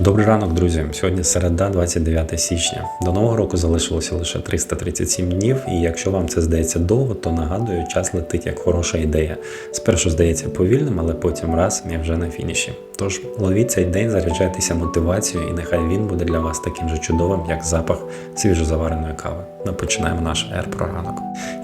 Добрий ранок, друзі. Сьогодні середа, 29 січня. До нового року залишилося лише 337 днів, і якщо вам це здається довго, то нагадую, час летить як хороша ідея. Спершу здається повільним, але потім раз і вже на фініші. Тож ловіть цей день, заряджайтеся мотивацією, і нехай він буде для вас таким же чудовим, як запах свіжозавареної кави. Ми починаємо наш ер про.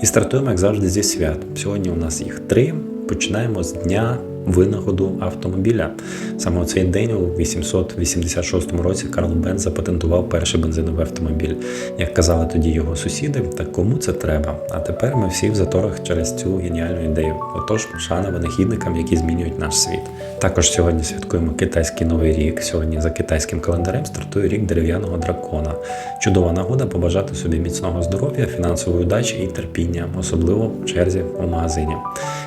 І стартуємо, як завжди, зі свят. Сьогодні у нас їх три. Починаємо з дня винаходу автомобіля. Саме цей день, у 886 році, Карл Бенц запатентував перший бензиновий автомобіль. Як казали тоді його сусіди, так кому це треба? А тепер ми всі в заторах через цю геніальну ідею. Отож, шана винахідникам, які змінюють наш світ. Також сьогодні святкуємо китайський новий рік. Сьогодні за китайським календарем стартує рік дерев'яного дракона. Чудова нагода побажати собі міцного здоров'я, фінансової удачі і терпіння, особливо в черзі у магазині.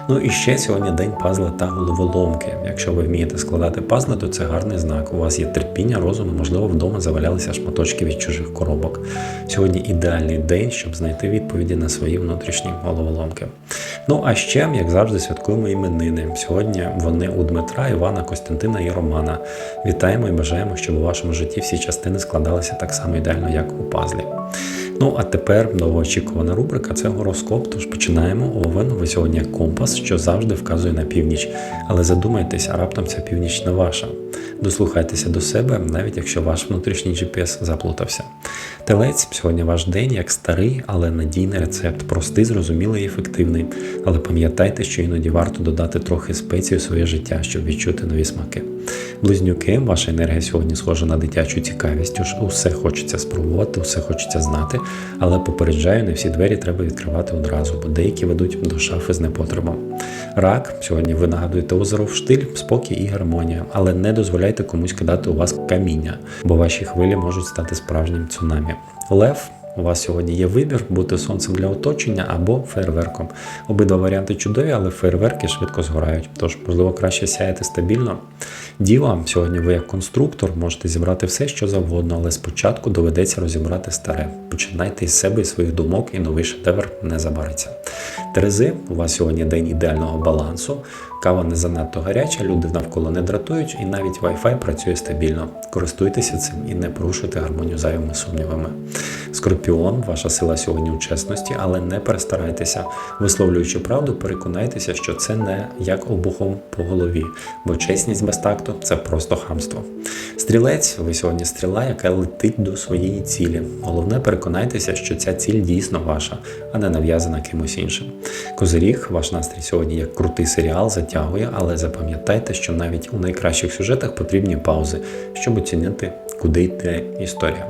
Ну і ще сьогодні день пазла та головоломки. Якщо ви вмієте складати пазли, то це гарний знак. У вас є терпіння, розум, і, можливо, вдома завалялися шматочки від чужих коробок. Сьогодні ідеальний день, щоб знайти відповіді на свої внутрішні головоломки. Ну а ще, як завжди, святкуємо іменини. Сьогодні вони у Дмитра, Івана, Костянтина і Романа. Вітаємо і бажаємо, щоб у вашому житті всі частини складалися так само ідеально, як у пазлі. Ну а тепер довгоочікувана рубрика це гороскоп. Тож починаємо. Овен, ви сьогодні компас, що завжди вказує на північ. Але задумайтеся, раптом ця північ не ваша. Дослухайтеся до себе, навіть якщо ваш внутрішній GPS заплутався. Телець сьогодні ваш день як старий, але надійний рецепт, простий, зрозумілий і ефективний. Але пам'ятайте, що іноді варто додати трохи спеції у своє життя, щоб відчути нові смаки. Близнюки, ваша енергія сьогодні схожа на дитячу цікавість, тож усе хочеться спробувати, усе хочеться знати, але попереджаю, не всі двері треба відкривати одразу, бо деякі ведуть до шафи з непотребом. Рак, сьогодні ви нагадуєте озеро в штиль, спокій і гармонія, але не дозволяйте комусь кидати у вас каміння, бо ваші хвилі можуть стати справжнім цунамі. Лев. У вас сьогодні є вибір бути сонцем для оточення або фейерверком. Обидва варіанти чудові, але фейерверки швидко згорають, тож, можливо, краще сяяти стабільно. Діва, сьогодні ви як конструктор можете зібрати все, що завгодно, але спочатку доведеться розібрати старе. Починайте із себе і своїх думок, і новий шедевр не забариться. Терези, у вас сьогодні день ідеального балансу. Кава не занадто гаряча, люди навколо не дратують, і навіть Wi-Fi працює стабільно. Користуйтеся цим і не порушуйте гармонію зайвими сумнівами. Скорпіон, ваша сила сьогодні у чесності, але не перестарайтеся. Висловлюючи правду, переконайтеся, що це не як обухом по голові, бо чесність без такту це просто хамство. Стрілець, ви сьогодні стріла, яка летить до своєї цілі. Головне, переконайтеся, що ця ціль дійсно ваша, а не нав'язана кимось іншим. Козиріг, ваш настрій сьогодні як крутий серіал, затягує, але запам'ятайте, що навіть у найкращих сюжетах потрібні паузи, щоб оцінити, куди йде історія.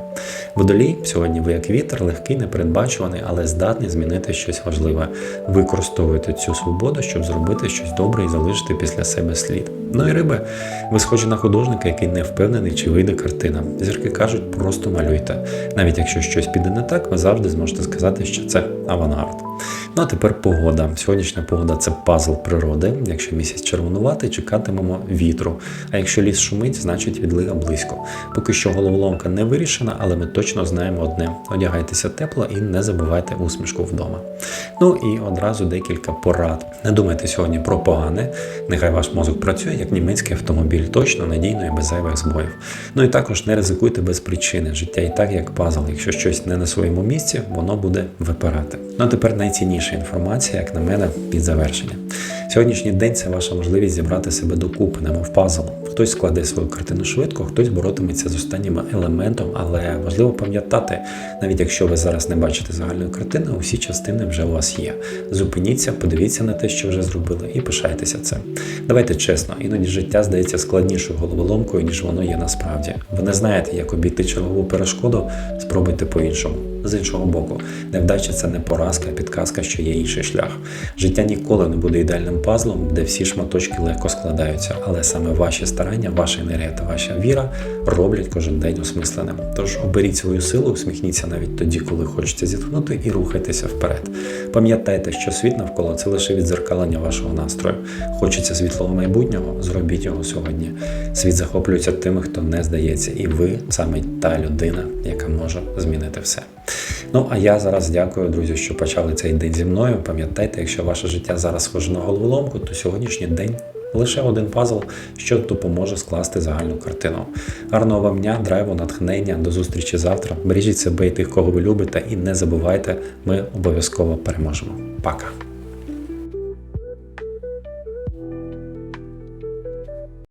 Водолій, сьогодні ви як вітер, легкий, непередбачуваний, але здатний змінити щось важливе. Використовуйте цю свободу, щоб зробити щось добре і залишити після себе слід. Ну і риби, ви схожі на художника, який не впевнений, чи вийде картина. Зірки кажуть, просто малюйте. Навіть якщо щось піде не так, ви завжди зможете сказати, що це авангард. Ну а тепер погода. Сьогоднішня погода це пазл природи. Якщо місяць червонувати, чекатимемо вітру. А якщо ліс шумить, значить відлига близько. Поки що головоломка не вирішена, але ми точно знаємо одне: одягайтеся тепло і не забувайте усмішку вдома. Ну і одразу декілька порад. Не думайте сьогодні про погане. Нехай ваш мозок працює як німецький автомобіль, точно, надійно і без зайвих збоїв. Ну і також не ризикуйте без причини. Життя і так як пазл. Якщо щось не на своєму місці, воно буде випирати. Ну а тепер найцінніша інформація, як на мене, під завершення. Сьогоднішній день це ваша можливість зібрати себе докупи, немов пазл. Хтось складе свою картину швидко, хтось боротиметься з останнім елементом, але важливо пам'ятати, навіть якщо ви зараз не бачите загальної картини, усі частини вже у вас є. Зупиніться, подивіться на те, що вже зробили, і пишайтеся цим. Давайте чесно, іноді життя здається складнішою головоломкою, ніж воно є насправді. Ви не знаєте, як обійти чергову перешкоду, спробуйте по-іншому. З іншого боку, невдача це не поразка, а підказка, що є інший шлях. Життя ніколи не буде ідеальним пазлом, де всі шматочки легко складаються, але саме ваші старання, ваша енергія та ваша віра роблять кожен день осмисленим. Тож оберіть свою силу, усміхніться навіть тоді, коли хочеться зітхнути, і рухайтеся вперед. Пам'ятайте, що світ навколо це лише відзеркалення вашого настрою. Хочеться світлого майбутнього, зробіть його сьогодні. Світ захоплюється тими, хто не здається, і ви саме та людина, яка може змінити все. Ну а я зараз дякую, друзі, що почали цей день зі мною. Пам'ятайте, якщо ваше життя зараз схоже на головоломку, то сьогоднішній день Лише один пазл, що допоможе скласти загальну картину. Гарного вам дня, драйву, натхнення. До зустрічі завтра. Бережіть себе і тих, кого ви любите, і не забувайте, ми обов'язково переможемо. Пока!